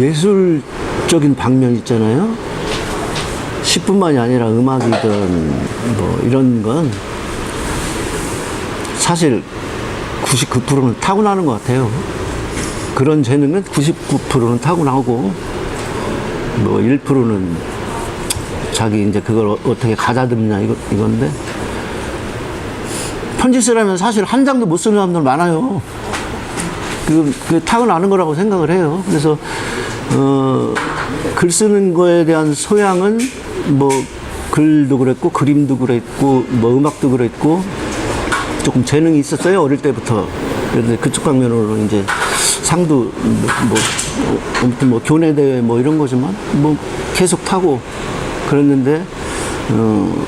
예술적인 방면 있잖아요. 시뿐만이 아니라 음악이든 뭐 이런 건 사실 99%는 타고나는 것 같아요. 그런 재능은 99%는 타고나고 뭐 1%는 자기 이제 그걸 어- 어떻게 가다듬냐 이거, 이건데 편지 쓰려면 사실 한 장도 못 쓰는 사람들 많아요. 그, 그 타고나는 거라고 생각을 해요. 그래서 어, 글 쓰는 거에 대한 소양은 뭐 글도 그랬고 그림도 그랬고 뭐 음악도 그랬고 조금 재능이 있었어요 어릴 때부터. 그쪽 방면으로 이제 상도 뭐, 뭐 아무튼 뭐 교내 대회 뭐 이런 거지만 뭐 계속 타고 그랬는데 어,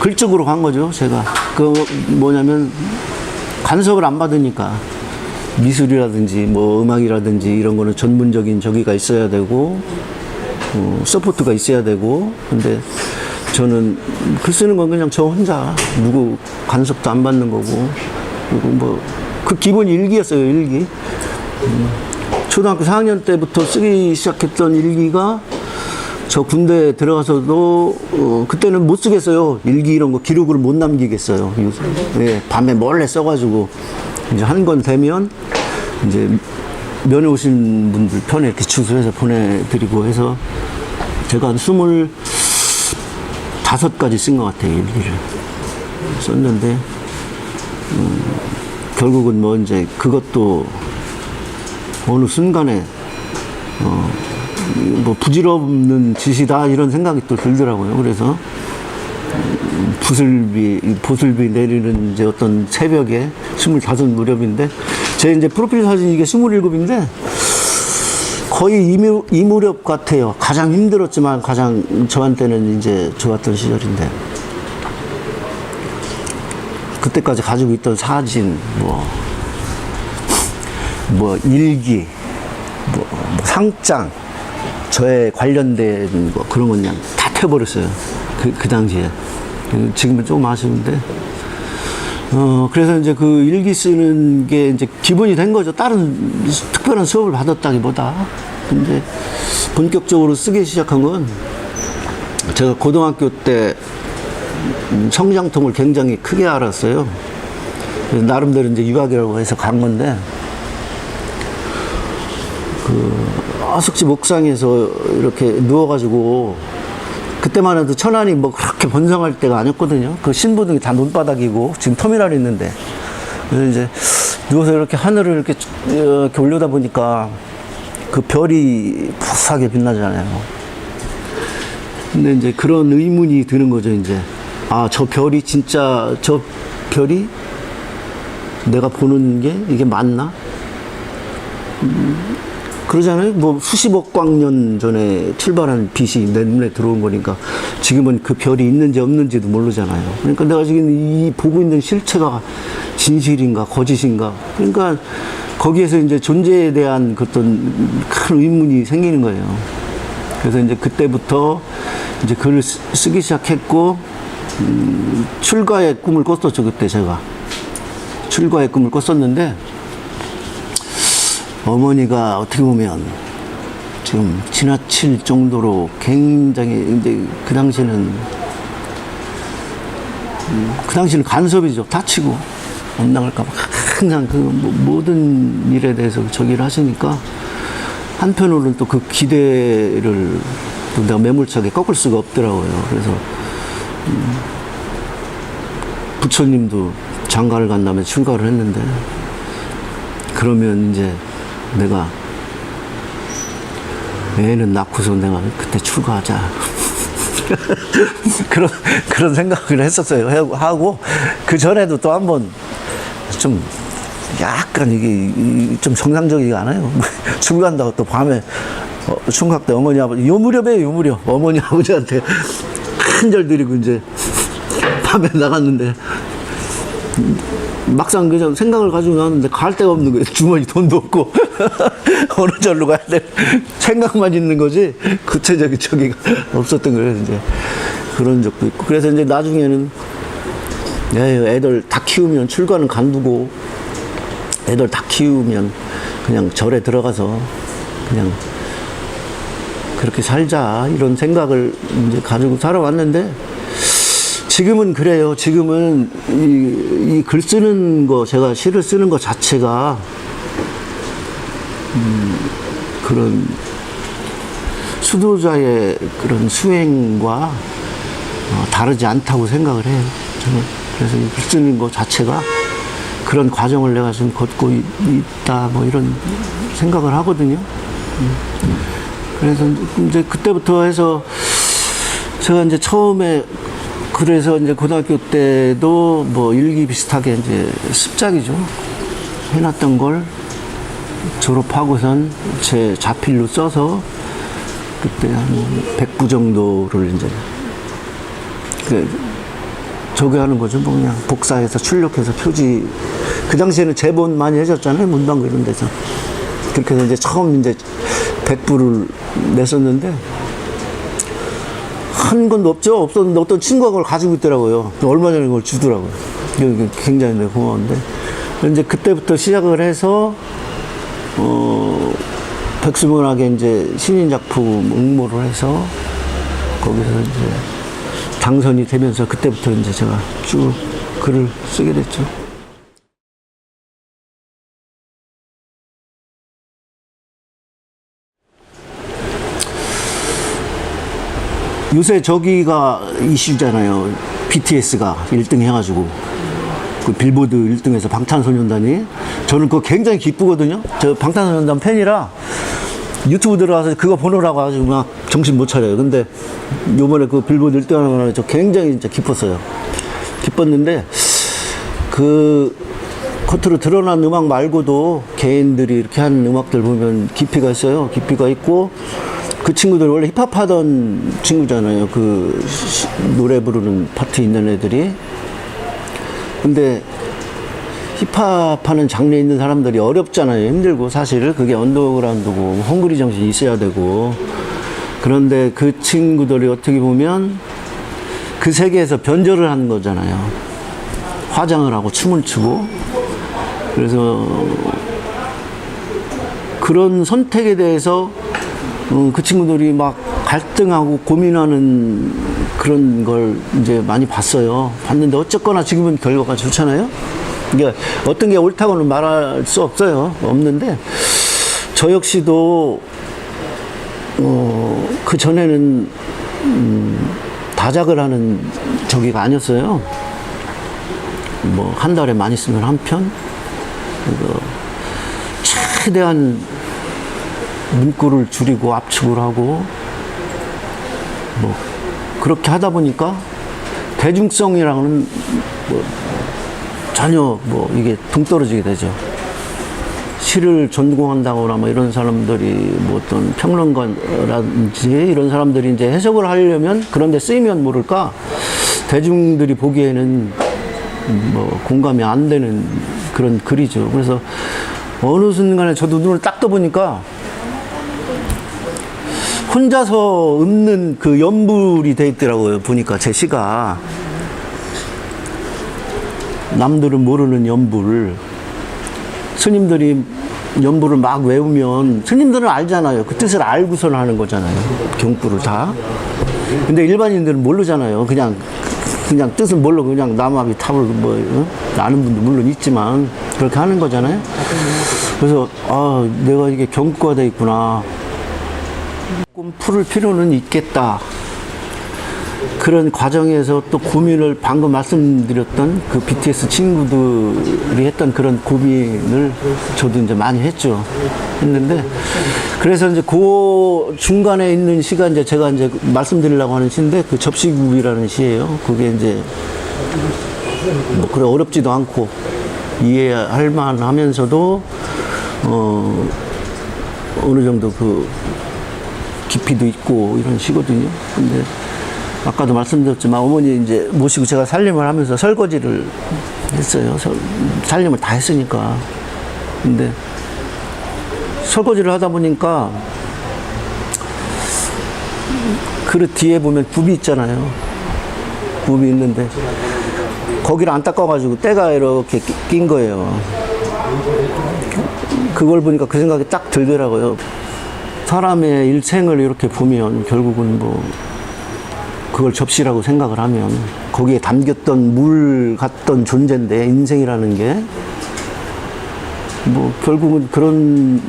글 쪽으로 간 거죠 제가. 그 뭐냐면 간섭을 안 받으니까 미술이라든지 뭐 음악이라든지 이런 거는 전문적인 저기가 있어야 되고 어, 서포트가 있어야 되고. 근데 저는 글 쓰는 건 그냥 저 혼자. 누구 간섭도 안 받는 거고. 그리고 뭐 그 기본이 일기였어요 일기. 음, 초등학교 4학년 때부터 쓰기 시작했던 일기가 저 군대 들어가서도 어, 그때는 못 쓰겠어요. 일기 이런 거 기록을 못 남기겠어요. 예, 밤에 몰래 써가지고 이제 한 건 되면 이제 면회 오신 분들 편에 이렇게 주소해서 보내드리고 해서 제가 한 스물 다섯 가지 쓴 것 같아요 일기를 썼는데 음, 결국은 뭐 이제 그것도 어느 순간에 어, 뭐 부질없는 짓이다 이런 생각이 또 들더라고요. 그래서 음, 부슬비 보슬비 내리는 이제 어떤 새벽에 스물다섯 무렵인데 제 이제 프로필 사진 이게 스물일곱인데 거의 이무, 이 무렵 같아요. 가장 힘들었지만 가장 저한테는 이제 좋았던 시절인데 그때까지 가지고 있던 사진 뭐, 뭐 일기 뭐, 뭐 상장 저에 관련된 거 그런 건 그냥 다 태워버렸어요. 그, 그 당시에. 그 지금은 조금 아쉬운데. 어, 그래서 이제 그 일기 쓰는 게 이제 기본이 된 거죠. 다른 특별한 수업을 받았다기보다. 근데 본격적으로 쓰기 시작한 건 제가 고등학교 때 음, 성장통을 굉장히 크게 알았어요. 나름대로 이제 유학이라고 해서 간 건데, 아숙지 목상에서 이렇게 누워가지고 그때만 해도 천안이 뭐 그렇게 번성할 때가 아니었거든요. 그 신부등이 다 논바닥이고 지금 터미널이 있는데 이제 누워서 이렇게 하늘을 이렇게, 쭉 이렇게 올려다 보니까 그 별이 푸하게 빛나잖아요. 근데 이제 그런 의문이 드는 거죠, 이제. 아, 저 별이 진짜, 저 별이 내가 보는 게 이게 맞나? 그러잖아요. 뭐 수십억 광년 전에 출발한 빛이 내 눈에 들어온 거니까 지금은 그 별이 있는지 없는지도 모르잖아요. 그러니까 내가 지금 이 보고 있는 실체가 진실인가 거짓인가. 그러니까 거기에서 이제 존재에 대한 그 어떤 큰 의문이 생기는 거예요. 그래서 이제 그때부터 이제 글을 쓰- 쓰기 시작했고 음, 출가의 꿈을 꿨었죠 그때 제가 출가의 꿈을 꿨었는데 어머니가 어떻게 보면 지금 지나칠 정도로 굉장히 이제 그 당시에는 음, 그 당시는 간섭이죠. 다치고 못 나갈까 봐. 항상 그 모- 모든 일에 대해서 저기를 하시니까 한편으로는 또 그 기대를 또 내가 매몰차게 꺾을 수가 없더라고요. 그래서 음, 부처님도 장가를 간 다음에 출가를 했는데 그러면 이제 내가 애는 낳고서 내가 그때 출가하자. 그런, 그런 생각을 했었어요. 하고- 그 전에도 또 한 번 좀 약간 이게 이- 좀 정상적이지 않아요. 출가한다고 또 밤에 어, 총각 때 어머니 아버지, 요 무렵에 요 무렵. 어머니 아버지한테 큰절 드리고 이제 밤에 나갔는데 막상 그냥 생각을 가지고 나왔는데 갈 데가 없는 거예요. 주머니 돈도 없고. 어느 절로 가야 돼? 생각만 있는 거지? 구체적인 저기가 없었던 거예요. 이제. 그런 적도 있고. 그래서 이제 나중에는 야, 애들 다 키우면 출가는 간두고 애들 다 키우면 그냥 절에 들어가서 그냥 그렇게 살자. 이런 생각을 이제 가지고 살아왔는데 지금은 그래요. 지금은 이, 이 글 쓰는 거 제가 시를 쓰는 거 자체가 음, 그런 수도자의 그런 수행과 어, 다르지 않다고 생각을 해요. 저는 그래서 이 글 쓰는 거 자체가 그런 과정을 내가 지금 걷고 있, 다뭐 이런 생각을 하거든요. 음. 그래서 이제 그때부터 해서 제가 이제 처음에 그래서 이제 고등학교 때도 뭐 일기 비슷하게 이제 습작이죠. 해놨던 걸 졸업하고선 제 자필로 써서 그때 한 100부 정도를 이제 그 저기 하는 거죠. 뭐 그냥 복사해서 출력해서 표지 그 당시에는 제본 많이 해줬잖아요. 문방구 이런 데서 그렇게 해서 이제 처음 이제 100부를 냈었는데 한 건도 없죠. 없었는데 어떤 친구가 그걸 가지고 있더라고요. 얼마 전에 그걸 주더라고요. 굉장히 내가 고마운데. 이제 그때부터 시작을 해서, 어, 백수문학에 이제 신인 작품 응모를 해서 거기서 이제 당선이 되면서 그때부터 이제 제가 쭉 글을 쓰게 됐죠. 요새 저기가 이슈잖아요. BTS가 1등 해가지고. 그 빌보드 1등에서 방탄소년단이. 저는 그거 굉장히 기쁘거든요. 저 방탄소년단 팬이라 유튜브 들어가서 그거 보느라고 아주 막 정신 못 차려요. 근데 요번에 그 빌보드 1등 하는 거는 저 굉장히 진짜 기뻤어요. 기뻤는데 그 겉으로 드러난 음악 말고도 개인들이 이렇게 한 음악들 보면 깊이가 있어요. 깊이가 있고 그 친구들 원래 힙합 하던 친구잖아요. 그 시- 노래 부르는 파트 있는 애들이. 근데 힙합 하는 장르에 있는 사람들이 어렵잖아요. 힘들고 사실 그게 언더그라운드고 헝그리 정신이 있어야 되고. 그런데 그 친구들이 어떻게 보면 그 세계에서 변절을 하는 거잖아요. 화장을 하고 춤을 추고. 그래서 그런 선택에 대해서 어, 그 친구들이 막 갈등하고 고민하는 그런 걸 이제 많이 봤어요. 봤는데 어쨌거나 지금은 결과가 좋잖아요. 이게 어떤 게 옳다고는 말할 수 없어요. 없는데 저 역시도 어, 그 전에는 음, 다작을 하는 저기가 아니었어요. 뭐 한 달에 많이 쓰면 한 편. 그래서 최대한 문구를 줄이고 압축을 하고 뭐 그렇게 하다 보니까 대중성이랑은 뭐 전혀 뭐 이게 동떨어지게 되죠. 시를 전공한다거나 뭐 이런 사람들이 뭐 어떤 평론가라든지 이런 사람들이 이제 해석을 하려면 그런데 쓰이면 모를까 대중들이 보기에는 뭐 공감이 안 되는 그런 글이죠. 그래서 어느 순간에 저도 눈을 딱 떠보니까 혼자서 읊는 그 연불이 돼 있더라고요. 보니까 제 시가 남들은 모르는 연불. 스님들이 연불을 막 외우면 스님들은 알잖아요. 그 뜻을 알고선 하는 거잖아요. 경불을 다. 근데 일반인들은 모르잖아요. 그냥 그냥 뜻을 모르고 그냥 남앞이 탑을 뭐 어? 아는 분도 물론 있지만 그렇게 하는 거잖아요. 그래서 아 내가 이게 경과돼 있구나. 조금 풀을 필요는 있겠다. 그런 과정에서 또 고민을 방금 말씀드렸던 그 BTS 친구들이 했던 그런 고민을 저도 이제 많이 했죠. 했는데 그래서 이제 그 중간에 있는 시가 이제 제가 이제 말씀드리려고 하는 시인데 그 접시국이라는 시예요. 그게 이제 뭐 그래 어렵지도 않고 이해할 만하면서도 어 어느 정도 그 깊이도 있고 이런 시거든요. 근데 아까도 말씀드렸지만 어머니 이제 모시고 제가 살림을 하면서 설거지를 했어요. 설- 살림을 다 했으니까. 근데 설거지를 하다 보니까 그릇 뒤에 보면 굽이 있잖아요. 굽이 있는데 거기를 안 닦아가지고 때가 이렇게 끼- 낀 거예요. 그걸 보니까 그 생각이 딱 들더라고요. 사람의 일생을 이렇게 보면 결국은 뭐 그걸 접시라고 생각을 하면 거기에 담겼던 물 같던 존재인데 인생이라는 게 뭐 결국은 그런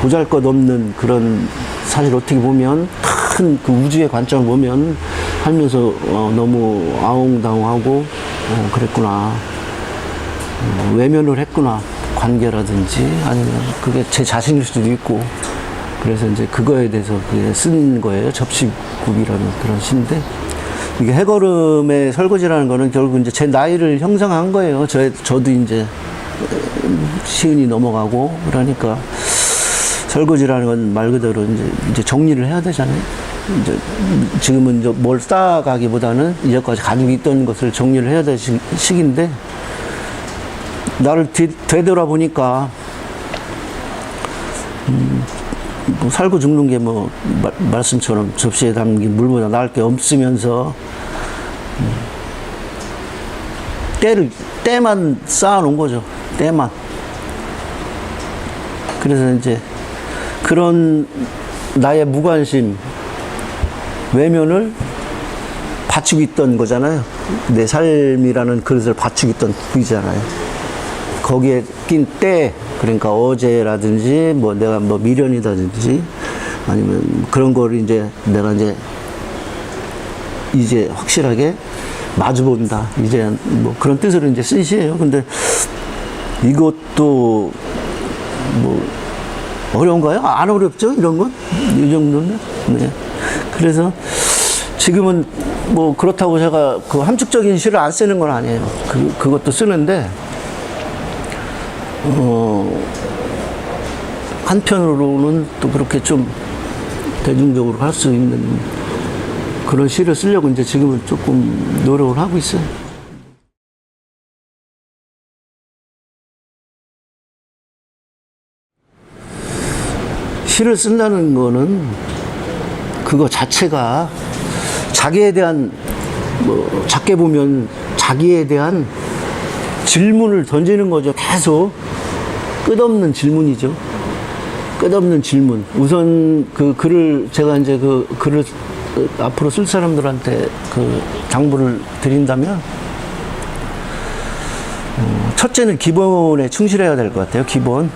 보잘 것 없는 그런 사실 어떻게 보면 큰 그 우주의 관점을 보면 하면서 어, 너무 아웅다웅하고 어, 그랬구나. 어, 외면을 했구나 관계라든지 아니면 그게 제 자신일 수도 있고 그래서 이제 그거에 대해서 쓴 거예요 접시굽이라는 그런 시인데 이게 해걸음의 설거지라는 거는 결국 이제 제 나이를 형성한 거예요 저 저도 이제 시은이 넘어가고 그러니까 설거지라는 건 말 그대로 이제, 이제 정리를 해야 되잖아요. 이제 지금은 이제 뭘 쌓아가기보다는 이제까지 가지고 있던 것을 정리를 해야 될 시- 시기인데 나를 뒤, 되돌아보니까 음, 뭐 살고 죽는 게 뭐 말씀처럼 접시에 담긴 물보다 나을 게 없으면서 음, 때를 때만 쌓아놓은 거죠. 때만. 그래서 이제 그런 나의 무관심, 외면을 바치고 있던 거잖아요. 내 삶이라는 그릇을 바치고 있던 부이잖아요. 거기에 낀 때, 그러니까 어제라든지, 뭐 내가 뭐 미련이라든지, 아니면 그런 거를 이제 내가 이제, 이제 확실하게 마주본다. 이제 뭐 그런 뜻으로 이제 쓴 시예요. 근데 이것도 뭐 어려운가요? 안 어렵죠? 이런 건? 이 정도면? 네. 그래서 지금은 뭐 그렇다고 제가 그 함축적인 시를 안 쓰는 건 아니에요. 그, 그것도 쓰는데, 어, 한편으로는 또 그렇게 좀 대중적으로 할 수 있는 그런 시를 쓰려고 이제 지금은 조금 노력을 하고 있어요. 시를 쓴다는 거는 그거 자체가 자기에 대한 뭐 작게 보면 자기에 대한 질문을 던지는 거죠. 계속 끝없는 질문이죠. 끝없는 질문. 우선 그 글을 제가 이제 그 글을 앞으로 쓸 사람들한테 그 당부를 드린다면 어, 첫째는 기본에 충실해야 될 것 같아요. 기본.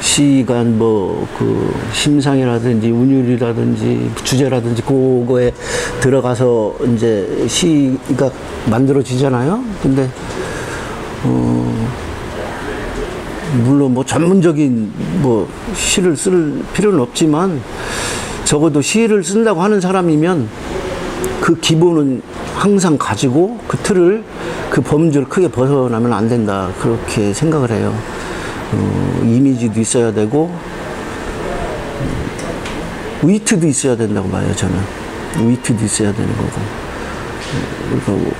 시간 뭐 그 심상이라든지 운율이라든지 주제라든지 그거에 들어가서 이제 시가 만들어지잖아요. 근데 어 물론 뭐 전문적인 뭐 시를 쓸 필요는 없지만 적어도 시를 쓴다고 하는 사람이면 그 기본은 항상 가지고 그 틀을 그 범주를 크게 벗어나면 안 된다. 그렇게 생각을 해요. 어, 이미지도 있어야 되고 음, 위트도 있어야 된다고 봐요 저는. 위트도 있어야 되는 거고. 어, 그리고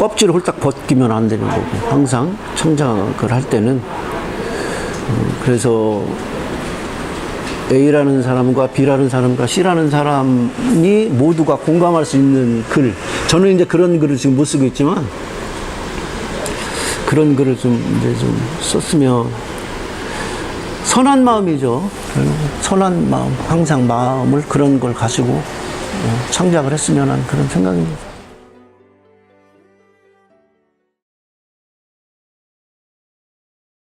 껍질을 홀딱 벗기면 안 되는 거고 항상 창작을 할 때는 어, 그래서 A라는 사람과 B라는 사람과 C라는 사람이 모두가 공감할 수 있는 글 저는 이제 그런 글을 지금 못 쓰고 있지만 그런 글을 좀 이제 좀 썼으면 선한 마음이죠. 선한 마음, 항상 마음을 그런 걸 가지고 어, 창작을 했으면 하는 그런 생각입니다.